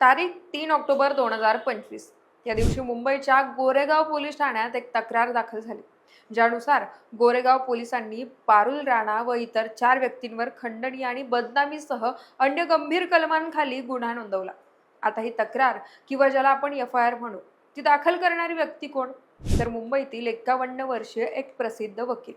तारीख तीन ऑक्टोबर दोन हजार पंचवीस. या दिवशी मुंबईच्या गोरेगाव पोलीस ठाण्यात एक तक्रार दाखल झाली. ज्यानुसार गोरेगाव पोलिसांनी पारुल राणा व इतर चार व्यक्तींवर खंडणी आणि बदनामीसह अन्य गंभीर कलमांखाली गुन्हा नोंदवला. आता ही तक्रार किंवा ज्याला आपण एफ आय आर म्हणू ती दाखल करणारी व्यक्ती कोण? तर मुंबईतील एक्कावन्न वर्षीय एक प्रसिद्ध वकील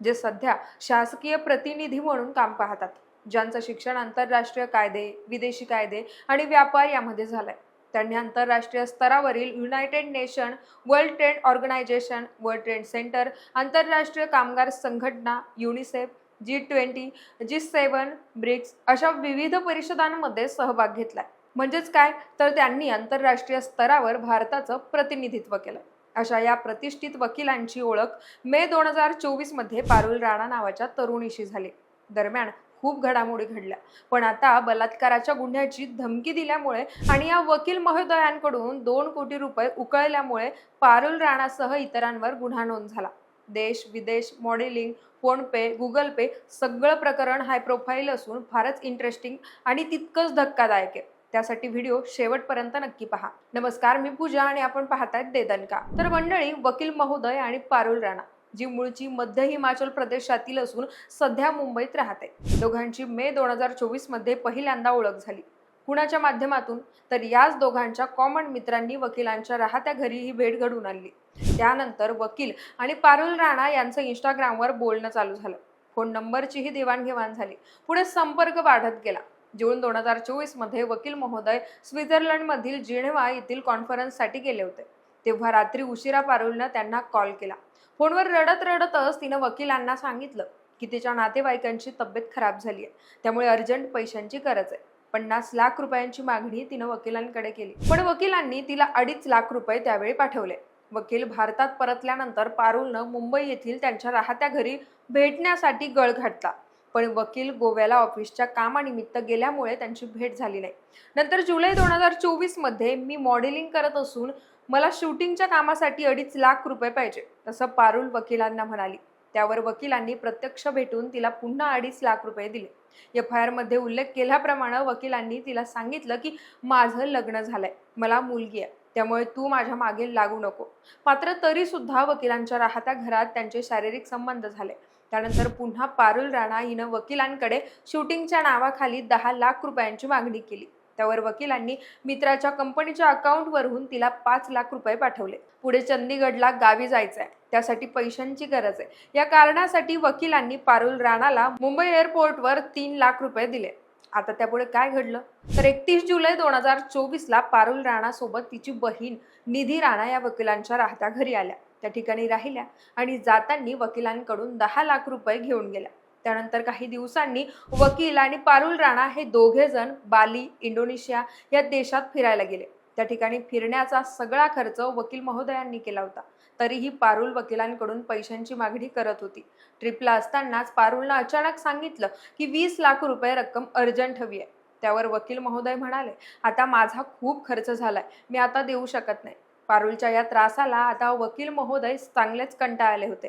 जे सध्या शासकीय प्रतिनिधी म्हणून काम पाहतात. ज्यांचं शिक्षण आंतरराष्ट्रीय कायदे विदेशी कायदे आणि व्यापार यामध्ये झालंय. त्यांनी आंतरराष्ट्रीय स्तरावरील United Nation World Trade Organization World Trade Center आंतरराष्ट्रीय कामगार संघटना UNICEF G twenty G seven BRICS अशा विविध परिषदांमध्ये सहभाग घेतलाय. म्हणजेच काय? तर त्यांनी आंतरराष्ट्रीय स्तरावर भारताचं प्रतिनिधित्व केलंय अशा या प्रतिष्ठित वकिलांची ओळख मे दोन हजार चोवीसमध्ये पारुल राणा नावाच्या तरुणीशी झाली. दरम्यान खूप घडामोडी घडल्या. पण आता बलात्काराच्या गुन्ह्याची धमकी दिल्यामुळे आणि या वकील महोदयांकडून दोन कोटी रुपये उकळल्यामुळे पारुल राणासह इतरांवर गुन्हा नोंद झाला. देश विदेश मॉडेलिंग फोनपे गुगल पे सगळं प्रकरण हाय प्रोफाईल असून फारच इंटरेस्टिंग आणि तितकंच धक्कादायक आहे. त्यासाठी व्हिडिओ शेवटपर्यंत नक्की पहा. नमस्कार मी पूजा आणि आपण पाहतायत देदनका तर मंडळी वकील महोदय आणि पारुल राणा. जी मूळची मध्य हिमाचल प्रदेशातील असून सध्या मुंबईत राहते. दोघांची मे दोन हजार चोवीसमध्ये पहिल्यांदा ओळख झाली. कुणाच्या माध्यमातून तर याच दोघांच्या कॉमन मित्रांनी वकिलांच्या राहत्या घरी ही भेट घडून आणली. त्यानंतर वकील आणि पारुल राणा यांचं इंस्टाग्रामवर बोलणं चालू झालं. फोन नंबरचीही देवाणघेवाण झाली. पुढे संपर्क वाढत गेला. जून दोन हजार चोवीसमध्ये वकील महोदय स्वित्झर्लंड मधील जिनेवा येथील कॉन्फरन्ससाठी गेले होते. तेव्हा रात्री उशिरा पारुलनं त्यांना कॉल केला. फोनवर रडत रडतच तिनं वकिलांना सांगितलं की तिच्या नातेवाईकांची तब्येत खराब झाली आहे त्यामुळे अर्जंट पैशांची गरज आहे. पन्नास लाख रुपयांची मागणी तिनं वकिलांकडे केली. पण वकिलांनी तिला अडीच लाख रुपये त्यावेळी पाठवले. वकील भारतात परतल्यानंतर पारुलनं मुंबई येथील त्यांच्या राहत्या घरी भेटण्यासाठी गळ घातला. पण वकील गोव्याला ऑफिसच्या कामानिमित्त गेल्यामुळे त्यांची भेट झाली नाही. नंतर जुलै दोन हजार चोवीसमध्ये मी मॉडेलिंग करत असून मला शूटिंगच्या कामासाठी अडीच लाख रुपये पाहिजे असं पारुल वकिलांना म्हणाली. त्यावर वकिलांनी प्रत्यक्ष भेटून तिला पुन्हा अडीच लाख रुपये दिले. एफ आय आरमध्ये उल्लेख केल्याप्रमाणे वकिलांनी तिला सांगितलं की माझं लग्न झालंय मला मुलगी आहे त्यामुळे तू माझ्या मागे लागू नको. मात्र तरी सुद्धा वकिलांच्या राहत्या घरात त्यांचे शारीरिक संबंध झाले. त्यानंतर पुन्हा पारुल राणा हिनं वकिलांकडे शूटिंगच्या नावाखाली दहा लाख रुपयांची मागणी केली. त्यावर वकिलांनी मित्राच्या कंपनीच्या अकाउंटवरून तिला पाच लाख रुपये पाठवले. पुढे चंदीगडला गावी जायचंय. त्यासाठी पैशांची गरज आहे. या कारणासाठी वकिलांनी पारुल राणाला मुंबई एअरपोर्टवर तीन लाख रुपये दिले. आता त्यापुढे काय घडलं? तर एकतीस जुलै दोन हजार चोवीसला पारुल राणासोबत तिची बहीण निधी राणा या वकिलांच्या राहत्या घरी आल्या. त्या ठिकाणी राहिल्या आणि जातांनी वकिलांकडून दहा लाख रुपये घेऊन गेल्या. त्यानंतर काही दिवसांनी वकील आणि पारुल राणा हे दोघे जण बाली इंडोनेशिया या देशात फिरायला गेले. त्या ठिकाणी फिरण्याचा सगळा खर्च वकील महोदयांनी केला होता. तरीही पारुल वकिलांकडून पैशांची मागणी करत होती. ट्रिपला असतानाच पारुलनं अचानक सांगितलं की वीस लाख रुपये रक्कम अर्जंट हवी आहे. त्यावर वकील महोदय म्हणाले आता माझा खूप खर्च झालाय. मी आता देऊ शकत नाही. पारुलच्या या त्रासाला आता वकील महोदय चांगलेच कंटाळले होते.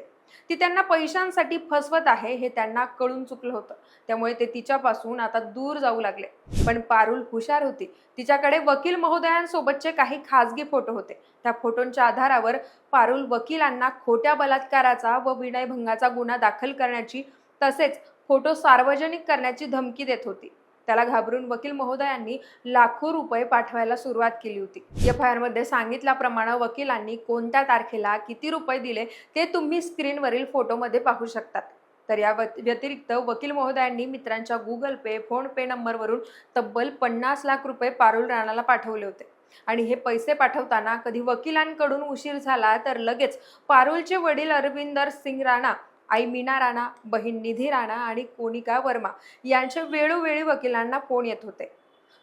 ती त्यांना पैशांसाठी फसवत आहे हे त्यांना कळून चुकलं होतं. त्यामुळे ते तिच्यापासून आता दूर जाऊ लागले. पण पारुल हुशार होती. तिच्याकडे वकील महोदयांसोबतचे काही खासगी फोटो होते. त्या फोटोंच्या आधारावर पारुल वकिलांना खोट्या बलात्काराचा व विनयभंगाचा गुन्हा दाखल करण्याची तसेच फोटो सार्वजनिक करण्याची धमकी देत होती. त्याला घाबरून वकील महोदयांनी लाखो रुपये पाठवायला सुरुवात केली होती. एफ आय आरमध्ये सांगितल्याप्रमाणे वकिलांनी कोणत्या तारखेला किती रुपये दिले ते तुम्ही स्क्रीनवरील फोटोमध्ये पाहू शकतात. तर या व्यतिरिक्त वकील महोदयांनी मित्रांच्या गुगल पे फोन पे नंबरवरून तब्बल पन्नास लाख रुपये पारुल राणाला पाठवले होते. आणि हे पैसे पाठवताना कधी वकिलांकडून उशीर झाला तर लगेच पारुलचे वडील अरविंदर सिंग राणा आई मीना राणा बहीण निधी राणा आणि कोनिका वर्मा यांच्या वेळोवेळी वकिलांना फोन येत होते.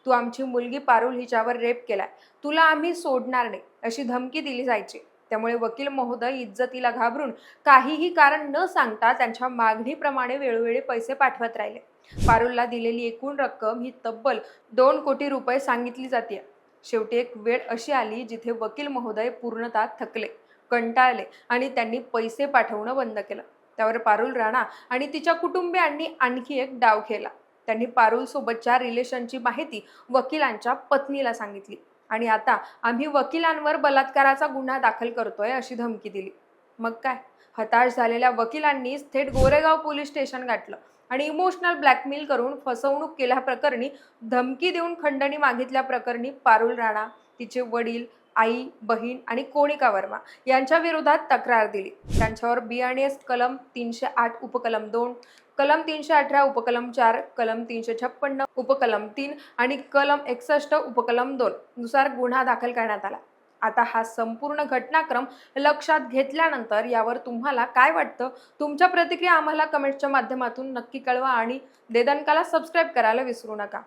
तू आमची मुलगी पारुल हिच्यावर रेप केलाय. तुला आम्ही सोडणार नाही अशी धमकी दिली जायची. त्यामुळे वकील महोदय इज्जतीला घाबरून काहीही कारण न सांगता त्यांच्या मागणीप्रमाणे वेळोवेळी पैसे पाठवत राहिले. पारुलला दिलेली एकूण रक्कम ही तब्बल दोन कोटी रुपये सांगितली जाते शेवटी एक वेळ अशी आली जिथे वकील महोदय पूर्णतः थकले कंटाळले आणि त्यांनी पैसे पाठवणं बंद केलं. त्यावर पारुल राणा आणि तिच्या कुटुंबियांनी आणखी एक डाव केला. त्यांनी पारुलसोबतच्या रिलेशनची माहिती वकिलांच्या पत्नीला सांगितली. आणि आता आम्ही वकिलांवर बलात्काराचा गुन्हा दाखल करतोय अशी धमकी दिली. मग काय? हताश झालेल्या वकिलांनी थेट गोरेगाव पोलीस स्टेशन गाठलं आणि इमोशनल ब्लॅकमेल करून फसवणूक केल्याप्रकरणी धमकी देऊन खंडणी मागितल्या प्रकरणी पारुल राणा तिचे वडील आई बहीण आणि कोणिका वर्मा यांच्या विरोधात तक्रार दिली. त्यांच्यावर बियाणेस कलम तीनशे आठ उपकलम दोन कलम तीनशे अठरा उपकलम चार कलम तीनशे छप्पन्न उपकलम तीन आणि कलम एकसष्ट उपकलम दोन नुसार गुन्हा दाखल करण्यात आला. आता हा संपूर्ण घटनाक्रम लक्षात घेतल्यानंतर यावर तुम्हाला काय वाटतं? तुमच्या प्रतिक्रिया आम्हाला कमेंटच्या माध्यमातून नक्की कळवा आणि देदनकाला सबस्क्राईब करायला विसरू नका.